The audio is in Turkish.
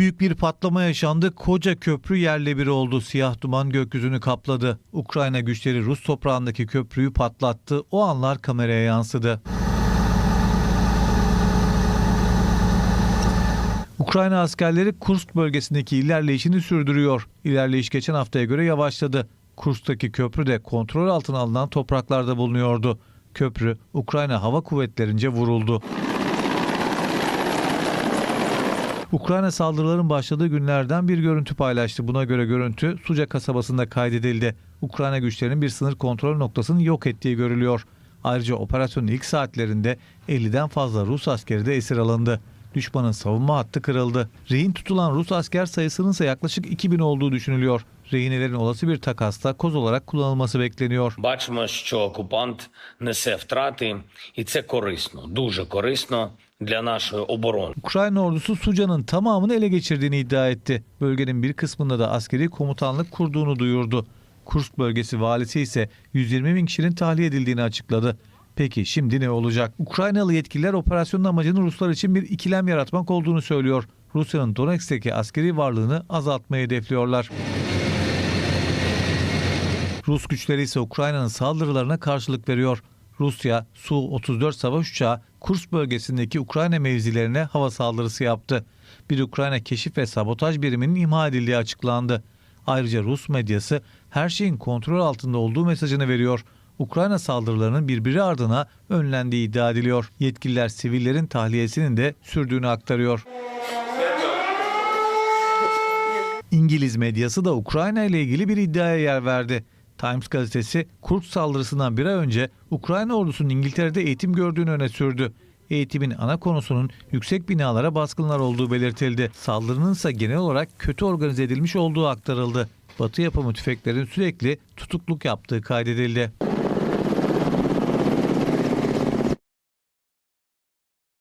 Büyük bir patlama yaşandı. Koca köprü yerle bir oldu. Siyah duman gökyüzünü kapladı. Ukrayna güçleri Rus toprağındaki köprüyü patlattı. O anlar kameraya yansıdı. Ukrayna askerleri Kursk bölgesindeki ilerleyişini sürdürüyor. İlerleyiş geçen haftaya göre yavaşladı. Kursk'taki köprü de kontrol altına alınan topraklarda bulunuyordu. Köprü Ukrayna Hava Kuvvetlerince vuruldu. Ukrayna saldırıların başladığı günlerden bir görüntü paylaştı. Buna göre görüntü Suca kasabasında kaydedildi. Ukrayna güçlerinin bir sınır kontrol noktasını yok ettiği görülüyor. Ayrıca operasyonun ilk saatlerinde 50'den fazla Rus askeri de esir alındı Düşmanın savunma hattı kırıldı. Rehin tutulan Rus asker sayısının ise yaklaşık 2000 olduğu düşünülüyor. Rehinelerin olası bir takasta koz olarak kullanılması bekleniyor. Бачимо, що окупант несе втрати, і це корисно, дуже корисно для нашої оборони. Ukrayna ordusu Suca'nın tamamını ele geçirdiğini iddia etti. Bölgenin bir kısmında da askeri komutanlık kurduğunu duyurdu. Kursk bölgesi valisi ise 120 bin kişinin tahliye edildiğini açıkladı. Peki şimdi ne olacak? Ukraynalı yetkililer operasyonun amacının Ruslar için bir ikilem yaratmak olduğunu söylüyor. Rusya'nın Donetsk'teki askeri varlığını azaltmayı hedefliyorlar. Rus güçleri ise Ukrayna'nın saldırılarına karşılık veriyor. Rusya Su-34 savaş uçağı Kursk bölgesindeki Ukrayna mevzilerine hava saldırısı yaptı. Bir Ukrayna keşif ve sabotaj biriminin imha edildiği açıklandı. Ayrıca Rus medyası her şeyin kontrol altında olduğu mesajını veriyor. Ukrayna saldırılarının birbiri ardına önlendiği iddia ediliyor. Yetkililer sivillerin tahliyesinin de sürdüğünü aktarıyor. İngiliz medyası da Ukrayna ile ilgili bir iddiaya yer verdi. Times gazetesi Kursk saldırısından bir ay önce Ukrayna ordusunun İngiltere'de eğitim gördüğünü öne sürdü. Eğitimin ana konusunun yüksek binalara baskınlar olduğu belirtildi. Saldırının ise genel olarak kötü organize edilmiş olduğu aktarıldı. Batı yapımı tüfeklerin sürekli tutukluk yaptığı kaydedildi.